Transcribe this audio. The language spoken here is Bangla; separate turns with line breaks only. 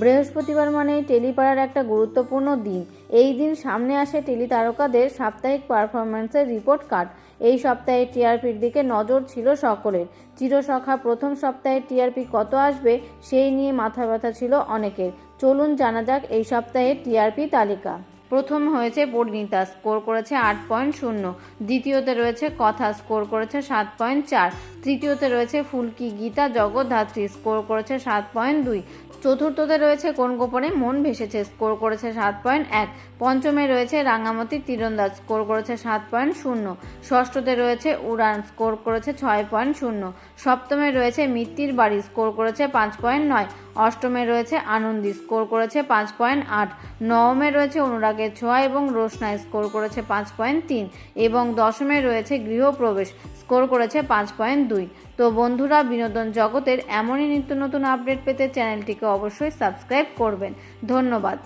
বৃহস্পতিবার মানেই টেলিপাড়ার একটা গুরুত্বপূর্ণ দিন। এই দিন সামনে আসে টেলি তারকাদের সাপ্তাহিক পারফরমেন্সের রিপোর্ট কার্ড। এই সপ্তাহে টিআরপির দিকে নজর ছিল সকলের। চিরসখা প্রথম সপ্তাহে টিআরপি কত আসবে, সেই নিয়ে মাথা ব্যথা ছিল অনেকের। চলুন জানা যাক এই সপ্তাহের টিআরপি তালিকা। প্রথম হয়েছে পরিণীতা, স্কোর করেছে আট পয়েন্ট শূন্য। দ্বিতীয়তে রয়েছে কথা, স্কোর করেছে সাত পয়েন্ট চার। তৃতীয়তে রয়েছে ফুলকি, গীতা, জগদ্ধাত্রী, স্কোর করেছে সাত পয়েন্ট দুই। চতুর্থতে রয়েছে কোন গোপনে? মন ভেসেছে, স্কোর করেছে সাত পয়েন্ট এক। পঞ্চমে রয়েছে রাঙামতি, তীরন্দাজ, স্কোর করেছে সাত পয়েন্ট শূন্য। ষষ্ঠতে রয়েছে উড়ান, স্কোর করেছে ছয় পয়েন্ট শূন্য। সপ্তমে রয়েছে মিত্তির বাড়ি, স্কোর করেছে পাঁচ পয়েন্ট নয়। অষ্টমে রয়েছে আনন্দি, স্কোর করেছে পাঁচ পয়েন্ট আট। নবমে রয়েছে অনুরাগের ছোঁয়া এবং রোশনা স্কোর করেছে পাঁচ পয়েন্ট তিন এবং দশমে রয়েছে গৃহপ্রবেশ, স্কোর করেছে পাঁচ পয়েন্ট দুই। তো বন্ধুরা, বিনোদন জগতের এমনই নিত্য নতুন আপডেট পেতে চ্যানেলটিকে অবশ্যই সাবস্ক্রাইব করবেন। ধন্যবাদ।